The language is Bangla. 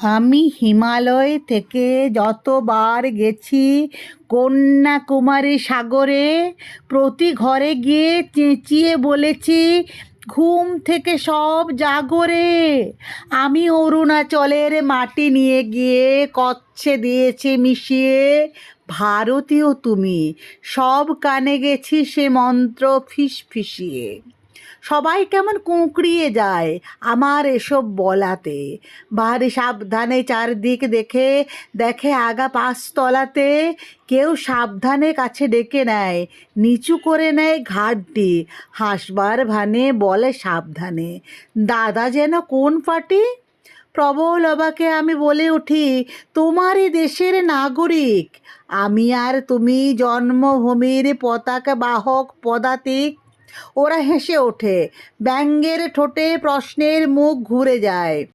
আমি হিমালয় থেকে যতবার গেছি কন্যাকুমারী সাগরে, প্রতি ঘরে গিয়ে চেঁচিয়ে বলেছি, ঘুম থেকে সব জাগরে আমি অরুণাচলের মাটি নিয়ে গিয়ে কচ্ছে দিয়েছে মিশিয়ে, ভারতীয় তুমি, সব কানে গেছি সে মন্ত্র ফিস ফিসিয়ে। সবাই কেমন কুঁকড়িয়ে যায় আমার এসব বলাতে। ভারী সাবধানে চারদিক দেখে দেখে আগা পাঁচতলাতে। কেউ সাবধানে কাছে ডেকে নেয়, নিচু করে নেয় ঘাটটি। হাসবার ভানে বলে সাবধানে, দাদা যেন কোন পাটি প্রবল অবাকে আমি বলে উঠি, তোমারই দেশের নাগরিক। আমি আর তুমি জন্মভূমির পতাকা বাহক পদাতিক ওরা হেসে ওঠে। ব্যঙ্গের ঠোঁটে প্রশ্নের মুখ ঘুরে যায়।